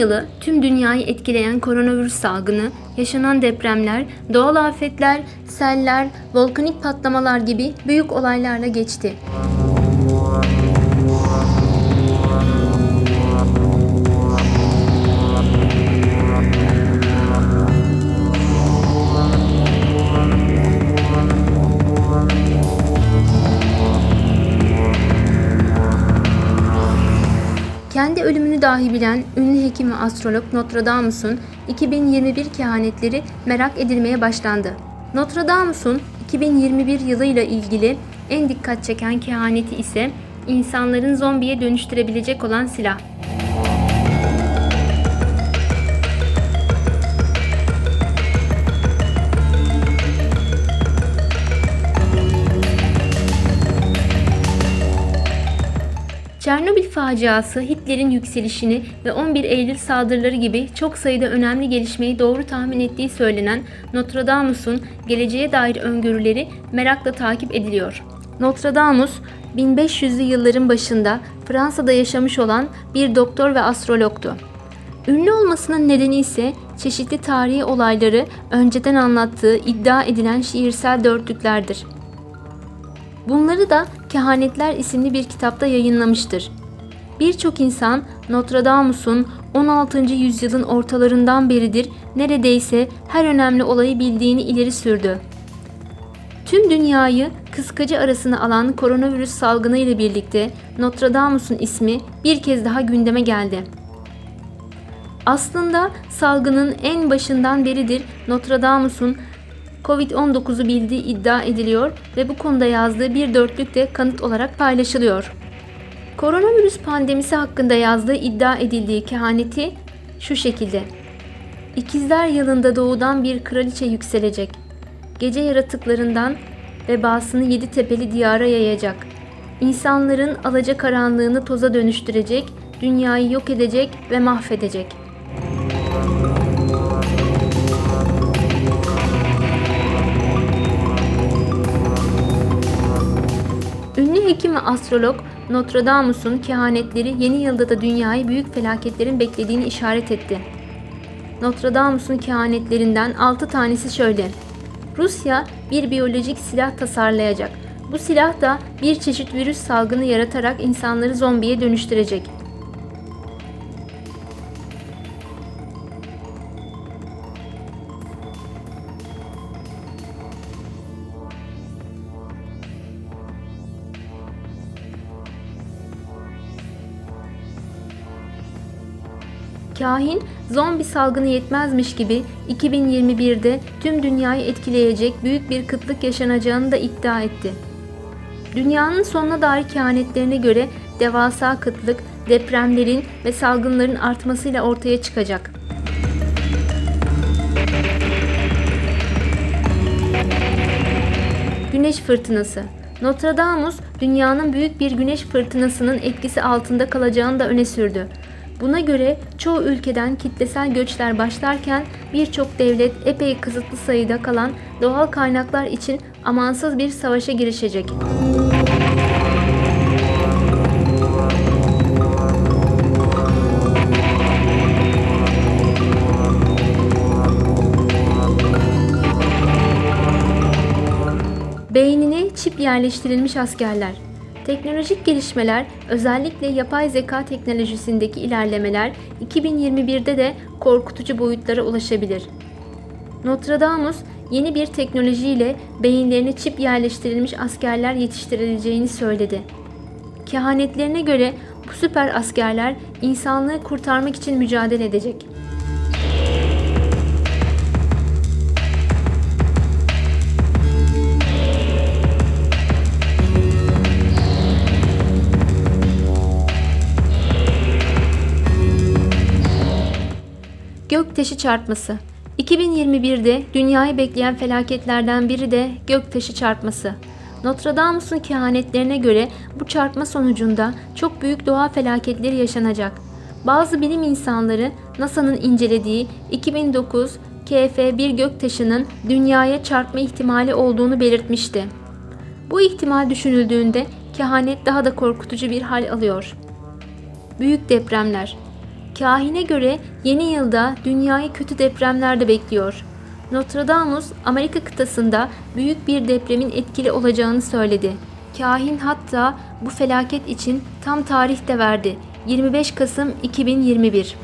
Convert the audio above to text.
2020 yılı tüm dünyayı etkileyen koronavirüs salgını, yaşanan depremler, doğal afetler, seller, volkanik patlamalar gibi büyük olaylarla geçti. Kendi ölümünü dahi bilen ünlü hekim ve astrolog Nostradamus'un 2021 kehanetleri merak edilmeye başlandı. Nostradamus'un 2021 yılıyla ilgili en dikkat çeken kehaneti ise insanların zombiye dönüştürebilecek olan silah. Faciası Hitler'in yükselişini ve 11 Eylül saldırıları gibi çok sayıda önemli gelişmeyi doğru tahmin ettiği söylenen Nostradamus'un geleceğe dair öngörüleri merakla takip ediliyor. Nostradamus, 1500'lü yılların başında Fransa'da yaşamış olan bir doktor ve astrologtu. Ünlü olmasının nedeni ise çeşitli tarihi olayları önceden anlattığı iddia edilen şiirsel dörtlüklerdir. Bunları da Kehanetler isimli bir kitapta yayınlamıştır. Birçok insan Nostradamus'un 16. yüzyılın ortalarından beridir neredeyse her önemli olayı bildiğini ileri sürdü. Tüm dünyayı kıskacı arasına alan koronavirüs salgını ile birlikte Nostradamus'un ismi bir kez daha gündeme geldi. Aslında salgının en başından beridir Nostradamus'un Covid-19'u bildiği iddia ediliyor ve bu konuda yazdığı bir dörtlük de kanıt olarak paylaşılıyor. Koronavirüs pandemisi hakkında yazdığı iddia edildiği kehaneti şu şekilde. İkizler yılında doğudan bir kraliçe yükselecek. Gece yaratıklarından vebasını yedi tepeli diyara yayacak. İnsanların alacakaranlığını toza dönüştürecek, dünyayı yok edecek ve mahvedecek.'' Astrolog Nostradamus'un kehanetleri yeni yılda da dünyayı büyük felaketlerin beklediğini işaret etti. Nostradamus'un kehanetlerinden 6 tanesi şöyle. Rusya bir biyolojik silah tasarlayacak. Bu silah da bir çeşit virüs salgını yaratarak insanları zombiye dönüştürecek. Kahin zombi salgını yetmezmiş gibi 2021'de tüm dünyayı etkileyecek büyük bir kıtlık yaşanacağını da iddia etti. Dünyanın sonuna dair kehanetlerine göre devasa kıtlık depremlerin ve salgınların artmasıyla ortaya çıkacak. Güneş fırtınası Nostradamus, dünyanın büyük bir güneş fırtınasının etkisi altında kalacağını da öne sürdü. Buna göre çoğu ülkeden kitlesel göçler başlarken birçok devlet epey kısıtlı sayıda kalan doğal kaynaklar için amansız bir savaşa girişecek. Beynine çip yerleştirilmiş askerler Teknolojik gelişmeler, özellikle yapay zeka teknolojisindeki ilerlemeler 2021'de de korkutucu boyutlara ulaşabilir. Nostradamus yeni bir teknolojiyle beyinlerine çip yerleştirilmiş askerler yetiştirileceğini söyledi. Kehanetlerine göre bu süper askerler insanlığı kurtarmak için mücadele edecek. Göktaşı çarpması 2021'de dünyayı bekleyen felaketlerden biri de göktaşı çarpması. Nostradamus'un kehanetlerine göre bu çarpma sonucunda çok büyük doğa felaketleri yaşanacak. Bazı bilim insanları NASA'nın incelediği 2009 KF-1 göktaşının dünyaya çarpma ihtimali olduğunu belirtmişti. Bu ihtimal düşünüldüğünde kehanet daha da korkutucu bir hal alıyor. Büyük depremler Kahine göre yeni yılda dünyayı kötü depremler de bekliyor. Nostradamus, Amerika kıtasında büyük bir depremin etkili olacağını söyledi. Kahin hatta bu felaket için tam tarih de verdi. 25 Kasım 2021